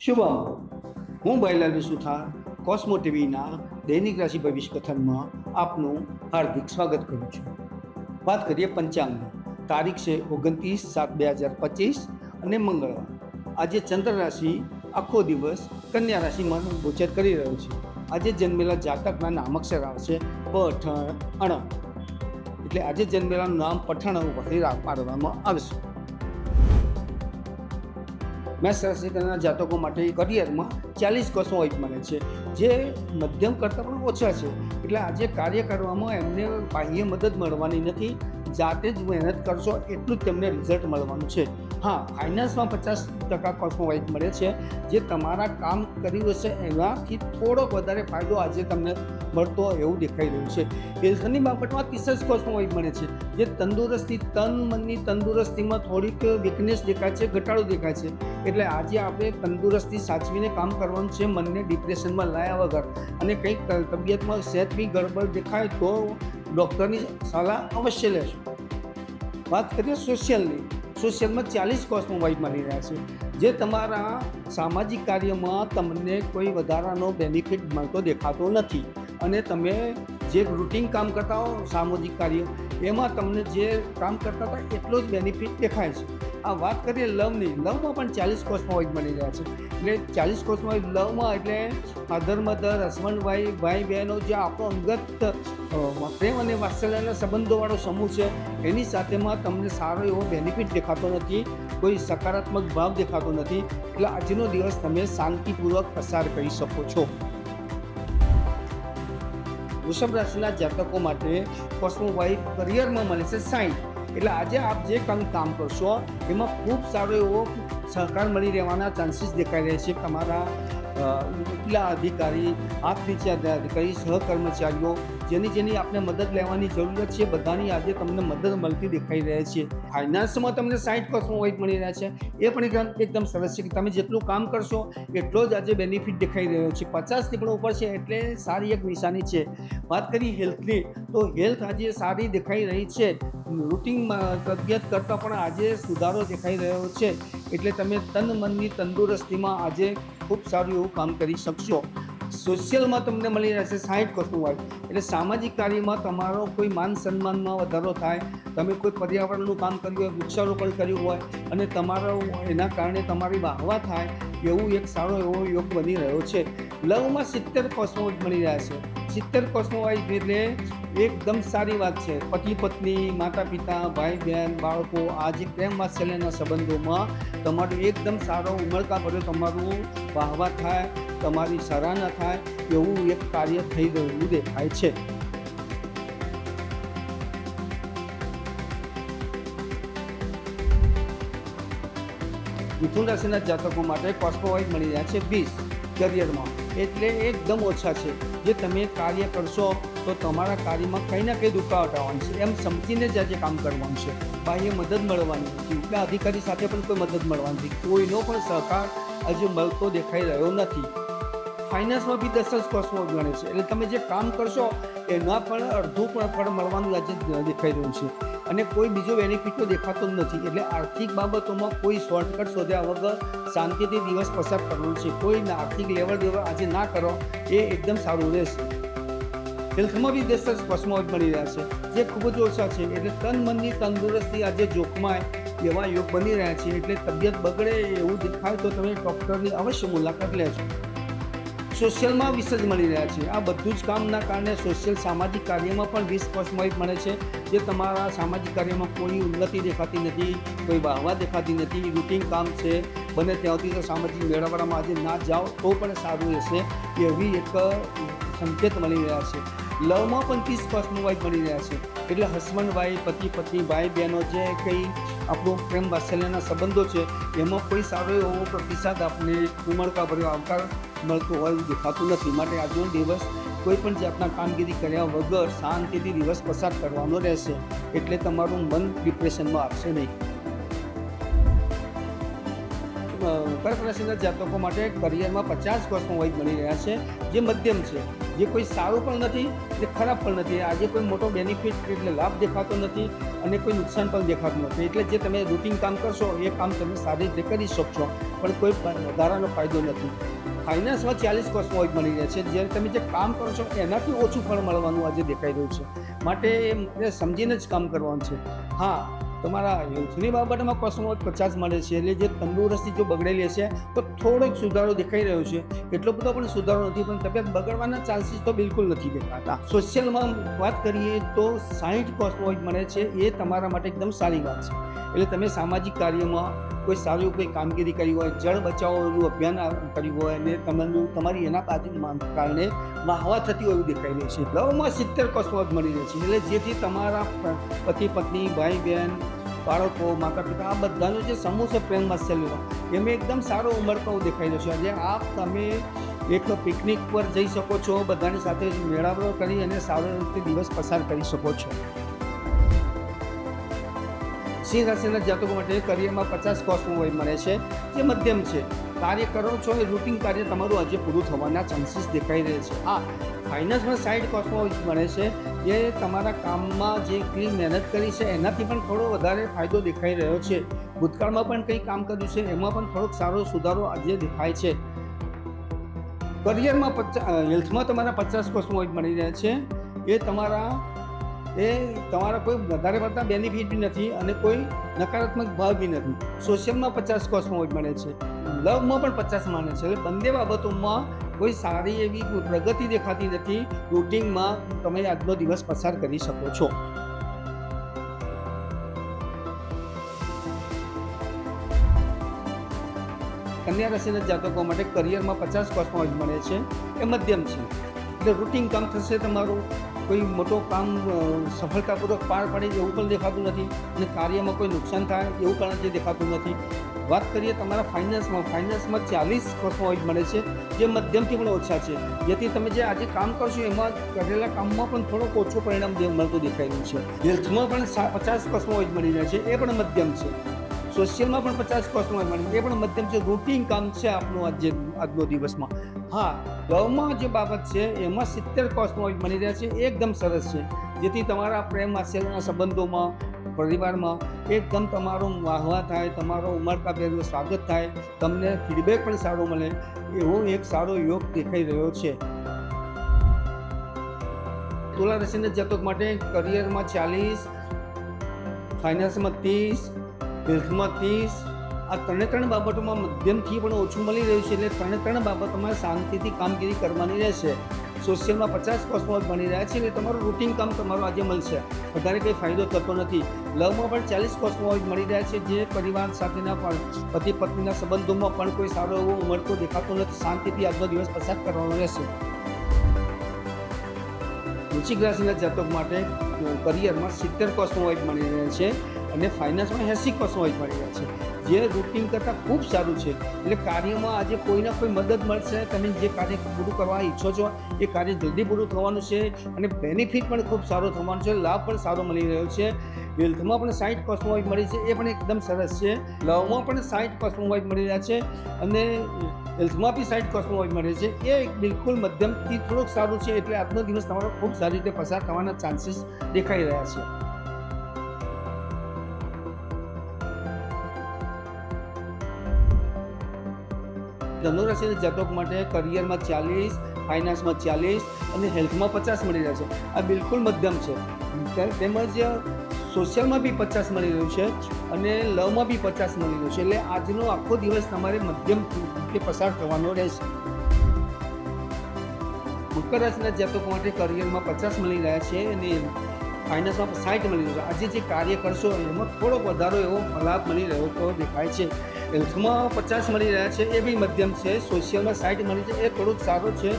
શુભમ હું બૈલાલ સુથાર કોસ્મો ટીવીના દૈનિક રાશિ ભવિષ્ય કથનમાં આપનું હાર્દિક સ્વાગત કરું છું. વાત કરીએ પંચાંગની. તારીખ છે ઓગણત્રીસ સાત બે હજાર પચીસ અને મંગળવાર. આજે ચંદ્ર રાશિ આખો દિવસ કન્યા રાશિમાં ગોચર કરી રહ્યો છે. આજે જન્મેલા જાતકના નામક્ષર આવશે પઠણ અણ. એટલે આજે જન્મેલાનું નામ પઠણ ઉપરથી રાખ પાડવામાં આવશે. મેષ રાશિના જાતકો માટે કરિયરમાં ચાલીસ હોય મને છે, જે મધ્યમ કરતાં પણ ઓછા છે. એટલે આજે કાર્ય કરવામાં એમને બાહ્ય મદદ મળવાની નથી, જાતે જ મહેનત કરશો એટલું જ તેમને રિઝલ્ટ મળવાનું છે. હા ફાઇનાન્સમાં પચાસ ટકા કોસ્મો વાઇટ મળે છે. જે તમારા કામ કર્યું હશે, એનાથી થોડોક વધારે ફાયદો આજે તમને મળતો એવું દેખાઈ રહ્યું છે. હેલ્થની બાબતમાં ત્રીસ જ કોસ્મો વાઇટ મળે છે. જે તંદુરસ્તી, તન મનની તંદુરસ્તીમાં થોડીક વીકનેસ દેખાય છે, ઘટાડો દેખાય છે. એટલે આજે આપણે તંદુરસ્તી સાચવીને કામ કરવાનું છે, મનને ડિપ્રેશનમાં લાયા વગર. અને કંઈક તબિયતમાં સહેજ બી ગડબડ દેખાય તો ડૉક્ટરની સલાહ અવશ્ય લેશો. વાત કરીએ સોશિયલની સોશિયલમાં ચાલીસ કોર્સમાં વાઇટ મળી રહ્યા છે. જે તમારા સામાજિક કાર્યમાં તમને કોઈ વધારાનો બેનિફિટ મળતો દેખાતો નથી. અને તમે જે રૂટિન કામ કરતા હો, સામાજિક કાર્ય, એમાં તમને જે કામ કરતા હતા, એટલો જ બેનિફિટ દેખાય છે. આ વાત કરીએ લવની. લવમાં પણ ચાલીસ કોર્સમાં વાઇટ બની રહ્યા છે. એટલે ચાલીસ કોર્સમાં લવમાં એટલે મધર મધર હસબન્ડ વાઈફ ભાઈ બહેનો જે આપણો અંગત પ્રેમ અને વાત્સલ્યના સંબંધોવાળો સમૂહ છે, એની સાથેમાં તમને સારો એવો બેનિફિટ દેખાતો નથી, કોઈ સકારાત્મક ભાવ દેખાતો નથી. એટલે આજનો દિવસ તમે શાંતિપૂર્વક પસાર કરી શકો છો. વૃષભ રાશિના જાતકો માટે કોસ્મો વાઇફ કરિયરમાં મળે છે સાઈન એટલે આજે આપ જે કામ કામ કરશો, એમાં ખૂબ સારો એવો સહકાર મળી રહેવાના ચાન્સીસ દેખાઈ રહ્યા છે. તમારા ઉપલા અધિકારી, આપ નીચે અધિકારી, સહકર્મચારીઓ જેની જેની આપણે મદદ લેવાની જરૂરત છે, બધાની આજે તમને મદદ મળતી દેખાઈ રહે છે. ફાઇનાન્સમાં તમને સાઈઠ પર્સન્ટ વાઇફ મળી રહ્યા છે. એ પણ એકદમ સરસ છે કે તમે જેટલું કામ કરશો, એટલો જ આજે બેનિફિટ દેખાઈ રહ્યો છે. પચાસ ટીપણો ઉપર છે એટલે સારી એક નિશાની છે. વાત કરી હેલ્થની તો હેલ્થ આજે સારી દેખાઈ રહી છે. રૂટિનમાં તબિયત કરતાં પણ આજે સુધારો દેખાઈ રહ્યો છે. એટલે તમે તન મનની તંદુરસ્તીમાં આજે ખૂબ સારું એવું કામ કરી શકશો. સોશિયલમાં તમને મળી રહેશે સાહીઠ કશું હોય. એટલે સામાજિક કાર્યમાં તમારો કોઈ માન સન્માનમાં વધારો થાય, તમે કોઈ પર્યાવરણનું કામ કર્યું હોય, વૃક્ષારોપણ કર્યું હોય, અને તમારો એના કારણે તમારી વાહવા થાય, એવું એક સારો એવો યોગ બની રહ્યો છે. લવમાં સિત્તેર કોસ્મો મળી રહ્યા છે. સિત્તેર કોસ્મો એટલે એકદમ સારી વાત છે. પતિ, પત્ની માતા પિતા ભાઈ બહેન બાળકો, આ જે પ્રેમ વાત્સલ્યના સંબંધોમાં તમારું એકદમ સારો ઉમળકા ભર્યો, તમારું વાહવા થાય, તમારી સરાહના થાય એવું એક કાર્ય થઈ રહ્યું દેખાય છે. મિથુન રાશિના જાતકો માટે કોસ્મોવાઇઝ મળી રહ્યા છે વીસ. કરિયરમાં એટલે એકદમ ઓછા છે. જે તમે કાર્ય કરશો, તો તમારા કાર્યમાં કંઈ ના કંઈ રૂકાવટ આવવાની છે. એમ સમજીને જ આજે કામ કરવાનું છે. બાહ્ય મદદ મળવાની નથી. ઉપલા અધિકારી સાથે પણ કોઈ મદદ મળવાની નથી. કોઈનો પણ સહકાર આજે મળતો દેખાઈ રહ્યો નથી. ફાઇનાન્સમાં બી દસ જ કોસ્મો ગણે છે. એટલે તમે જે કામ કરશો, એના પણ અડધું પણ ફળ મળવાનું આજે દેખાઈ રહ્યું છે. અને કોઈ બીજો બેનિફિટ તો દેખાતો જ નથી. એટલે આર્થિક બાબતોમાં કોઈ શોર્ટકટ શોધ્યા વગર શાંતિથી દિવસ પસાર કરવાનો છે. કોઈ આર્થિક લેવલ દેવલ આજે ના કરો, એ એકદમ સારું રહેશે. હેલ્થમાં બી દેશ જ કોસ્મો મળી રહ્યા છે. જે ખૂબ જ ઓછા છે. એટલે તન મનની તંદુરસ્તી આજે જોખમાય એવા યોગ બની રહ્યા છે. એટલે તબિયત બગડે એવું દેખાય તો તમે ડૉક્ટરની અવશ્ય મુલાકાત લેજો. સોશિયલમાં વીસ જ મળી રહ્યા છે. આ બધું જ કામના કારણે સોશિયલ સામાજિક કાર્યમાં પણ વીસ કોસ્મોઇટ મળે છે. જે તમારા સામાજિક કાર્યમાં કોઈ ઉન્નતિ દેખાતી નથી, કોઈ વાહવા દેખાતી નથી, રૂટિન કામ છે, બને ત્યાંથી તો સામાજિક મેળાવડામાં આજે ના જાઓ, તો પણ સારું રહેશે, એવી એક સંકેત મળી રહ્યા છે. લવમાં પણ તીસ કોસ્મોવાઇટ મળી રહ્યા છે. એટલે હસબન્ડ, વાઈફ, પતિ, પત્ની, ભાઈ, બહેનો જે કંઈ આપણો પ્રેમ વાત્સલ્યના સંબંધો છે, એમાં કોઈ સારો એવો પ્રતિસાદ આપને ઉમળકા ભર્યો આવકાર મળતો હોય દેખાતું નથી. માટે આજનો દિવસ કોઈ પણ જાતના કામગીરી કર્યા વગર શાંતિથી દિવસ પસાર કરવાનો રહેશે, એટલે તમારું મન ડિપ્રેશનમાં આવશે નહીં. કર્ક રાશિના જાતકો માટે કરિયરમાં પચાસ વર્ષનો વય મળી રહ્યા છે, જે મધ્યમ છે. જે કોઈ સારું પણ નથી ને ખરાબ પણ નથી. આજે કોઈ મોટો બેનિફિટ એટલે લાભ દેખાતો નથી અને કોઈ નુકસાન પણ દેખાતું નથી. એટલે જે તમે રૂટિન કામ કરશો, એ કામ તમે સારી રીતે કરી શકશો. પણ કોઈ વધારાનો ફાયદો નથી. ફાઇનાન્સમાં ચાલીસ વર્ષમાં વોઇડ મળી રહ્યા છે. જ્યારે તમે જે કામ કરો છો, એનાથી ઓછું ફળ મળવાનું આજે દેખાઈ રહ્યું છે. માટે એ સમજીને જ કામ કરવાનું છે. હા, તમારા હેલ્થની બાબતમાં કસમો પચાસ મળે છે. એટલે જે તંદુરસ્તી જો બગડેલી હશે, તો થોડોક સુધારો દેખાઈ રહ્યો છે. એટલો બધો પણ સુધારો નથી, પણ તબિયત બગડવાના ચાન્સીસ તો બિલકુલ નથી દેખાતા. સોશિયલમાં વાત કરીએ તો સાહીઠ વોઇડ મળે છે. એ તમારા માટે એકદમ સારી વાત છે. એટલે તમે સામાજિક કાર્યમાં કોઈ સારું કોઈ કામગીરી કરી હોય, જળ બચાવવાનું અભિયાન કર્યું હોય અને તમારું તમારી એના કારણે વાહવા થતી હોય એવું દેખાઈ રહ્યું છે. લવમાં સિત્તેર કસમત મળી રહે છે. એટલે જેથી તમારા પતિ, પત્ની, ભાઈ, બહેન, બાળકો, માતા પિતા, આ બધાનો જે સમૂહ છે પ્રેમ વાત્સલ્યનો એમાં એકદમ સારો ઉમળકાઓ દેખાઈ રહ્યો છે. આજે આપ તમે એક પિકનિક પર જઈ શકો છો, બધાની સાથે મેળાવડો કરી અને સારો રીતે દિવસ પસાર કરી શકો છો. સિંહ રાશિના જાતકો માટે કરિયરમાં પચાસ કોસ્મો વય મળે છે, જે મધ્યમ છે. કાર્ય કરો છો એ રૂટિન કાર્ય તમારું આજે પૂરું થવાના ચાન્સીસ દેખાઈ રહે છે. હા ફાઇનાન્સમાં સાઈડ કોસ્મો મળે છે, જે તમારા કામમાં જે એટલી મહેનત કરી છે, એનાથી પણ થોડો વધારે ફાયદો દેખાઈ રહ્યો છે. ભૂતકાળમાં પણ કંઈ કામ કર્યું છે, એમાં પણ થોડોક સારો સુધારો આજે દેખાય છે. કરિયરમાં પચાસ હેલ્થમાં તમારા પચાસ કોસ્મો મળી રહ્યા છે. એ તમારા એ તમારા કોઈ વધારે પડતા બેનિફિટ બી નથી અને કોઈ નકારાત્મક ભાવ બી નથી. સોશિયલમાં પચાસ કોસ્મો મળે છે. લવમાં પણ પચાસ માને છે. એટલે બંને બાબતોમાં કોઈ સારી એવી પ્રગતિ દેખાતી નથી. રૂટિનમાં તમે આજનો દિવસ પસાર કરી શકો છો. કન્યા રાશિના જાતકો માટે કરિયરમાં પચાસ કોસ્મો મળે છે. એ મધ્યમ છે. એટલે રૂટિન કામ થશે તમારું. કોઈ મોટો કામ સફળતાપૂર્વક પાર પડે એવું પણ દેખાતું નથી અને કાર્યમાં કોઈ નુકસાન થાય એવું પણ જે દેખાતું નથી. વાત કરીએ તમારા ફાઇનાન્સમાં. ફાઇનાન્સમાં ચાલીસ કોસ્મોઇડ મળે છે, જે મધ્યમથી પણ ઓછા છે. જેથી તમે જે આજે કામ કરશો એમાં કરેલા કામમાં પણ થોડોક ઓછો પરિણામ મળતું દેખાઈ રહ્યું છે. હેલ્થમાં પણ પચાસ કોસ્મોઇડ મળી રહ્યા છે, એ પણ મધ્યમ છે. સોશિયલમાં પણ પચાસ કોસ્મોઇડ મળે. એ પણ મધ્યમ છે. રૂટિન કામ છે આપણું આજે, આજનો દિવસમાં. હા ગૌમાં જે બાબત છે, એમાં સિત્તેર કોસ્મોઇડ મળી રહ્યા છે. એકદમ સરસ છે. જેથી તમારા પ્રેમ આશ્ચર્યના સંબંધોમાં, પરિવારમાં એકદમ તમારું વાહવા થાય, તમારો ઉમળકાભેર સ્વાગત થાય. તમને ફીડબેક પણ સારો મળે. એવો એક સારો યોગ દેખાઈ રહ્યો છે. તુલા રાશિના જાતક માટે કરિયરમાં ચાલીસ ફાઇનાન્સમાં ત્રીસ હેલ્થમાં ત્રીસ આ ત્રણે ત્રણ બાબતોમાં મધ્યમથી પણ ઓછું મળી રહ્યું છે એટલે ત્રણે ત્રણ બાબતોમાં શાંતિથી કામગીરી કરવાની રહેશે. સોશિયલમાં પચાસ કોસ્મોસ બની રહ્યા છે એટલે તમારું રૂટિન કામ તમારું આજે મળશે. વધારે કંઈ ફાયદો થતો નથી. લવમાં પણ ચાલીસ કોસ્મોસ મળી રહ્યા છે જે પરિવાર સાથેના પણ, પતિ પત્નીના સંબંધોમાં પણ કોઈ સારો એવો મળતો દેખાતો નથી. શાંતિથી આજનો દિવસ પસાર કરવાનો રહેશે. વૃશ્ચિક રાશિના જાતક માટે કરિયરમાં સિત્તેર કોસ્મોવાઇટ મળી રહ્યા છે. અને ફાઇનાન્સમાં એંસી પર્સન્ટ મળી રહ્યા છે. જે રૂટિન કરતાં ખૂબ સારું છે. એટલે કાર્યમાં આજે કોઈને કોઈ મદદ મળશે. તમે જે કાર્ય પૂરું કરવા ઈચ્છો છો, એ કાર્ય જલ્દી પૂરું થવાનું છે અને બેનિફિટ પણ ખૂબ સારો થવાનો છે. લાભ પણ સારો મળી રહ્યો છે. હેલ્થમાં પણ સાઠ હોય મળી છે. એ પણ એકદમ સરસ છે. લવમાં પણ સાઠ કોસ્મોવાઇટ મળી રહ્યા છે અને હેલ્થમાં બી સાઈડ કોસ્મોવાઇટ મળે છે. એ બિલકુલ મધ્યમથી થોડુંક સારું છે. એટલે આજનો દિવસ તમારો ખૂબ સારી રીતે પસાર થવાના ચાન્સીસ દેખાઈ રહ્યા છે. ધનુરાશિના જાતક માટે કરિયરમાં ચાલીસ ફાઇનાન્સમાં ચાલીસ અને હેલ્થમાં પચાસ મળી રહ્યા છે. આ બિલકુલ મધ્યમ છે. તેમજ સોશિયલમાં બી પચાસ મળી રહ્યું છે અને લવમાં બી પચાસ મળી રહ્યું છે. એટલે આજનો આખો દિવસ તમારે મધ્યમ પસાર થવાનો રહેશે. મકર રાશિના જાતકો માટે કરિયરમાં પચાસ મળી રહ્યા છે અને ફાઇનાન્સમાં સાઠ મળી રહ્યું છે. આજે જે કાર્ય કરશો એમાં થોડોક વધારો એવો લાભ મળી રહ્યો તો દેખાય છે. હેલ્થમાં પચાસ મળી રહ્યા છે, એ બી મધ્યમ છે. સોશિયલમાં સાઠ મળી છે, એ થોડુંક સારું છે.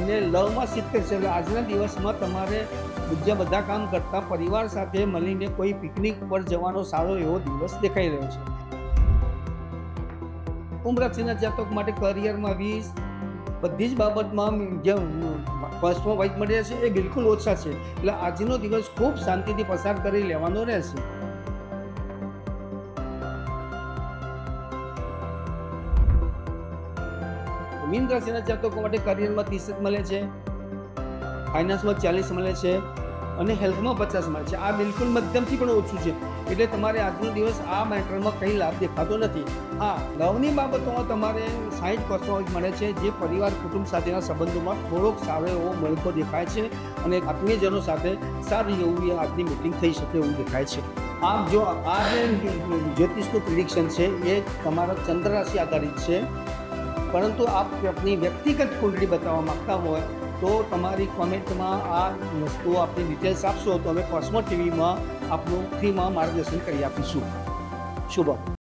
અને લવમાં સિત્તેર છે, એટલે આજના દિવસમાં તમારે બીજા બધા કામ કરતાં પરિવાર સાથે મળીને કોઈ પિકનિક પર જવાનો સારો એવો દિવસ દેખાઈ રહ્યો છે. કુંભ રાશિના જાતક માટે કરિયરમાં વીસ, બધી જ બાબતમાં જે ફર્સ્ટમાં વાઇટ મળ્યા છે, એ બિલકુલ ઓછા છે. એટલે આજનો દિવસ ખૂબ શાંતિથી પસાર કરી લેવાનો રહેશે. મીન રાશિના જાતકો માટે કરિયરમાં ત્રીસ મળે છે, ફાઇનાન્સમાં ચાલીસ મળે છે અને હેલ્થમાં પચાસ મળે છે. આ બિલકુલ મધ્યમથી પણ ઓછું છે. એટલે તમારે આજનો દિવસ આ મેટરમાં કંઈ લાભ દેખાતો નથી. હા નવની બાબતોમાં તમારે સાઠ પર્સન્ટ મળે છે, જે પરિવાર, કુટુંબ સાથેના સંબંધોમાં થોડોક સારો એવો મળતો દેખાય છે અને આત્મીયજનો સાથે સારી એવી આજની મિટિંગ થઈ શકે એવું દેખાય છે. આમ જો આ જે જ્યોતિષનું પ્રિડિક્શન છે, એ તમારા ચંદ્ર રાશિ આધારિત છે. પરંતુ આપ આપની વ્યક્તિગત કુંડળી બતાવવા માગતા હોય તો તમારી કોમેન્ટમાં આ વસ્તુઓ આપની ડિટેલ્સ આપશો તો અમે કોસ્મો ટીવીમાં આપનું ફ્રીમાં માર્ગદર્શન કરી આપીશું. શુભમ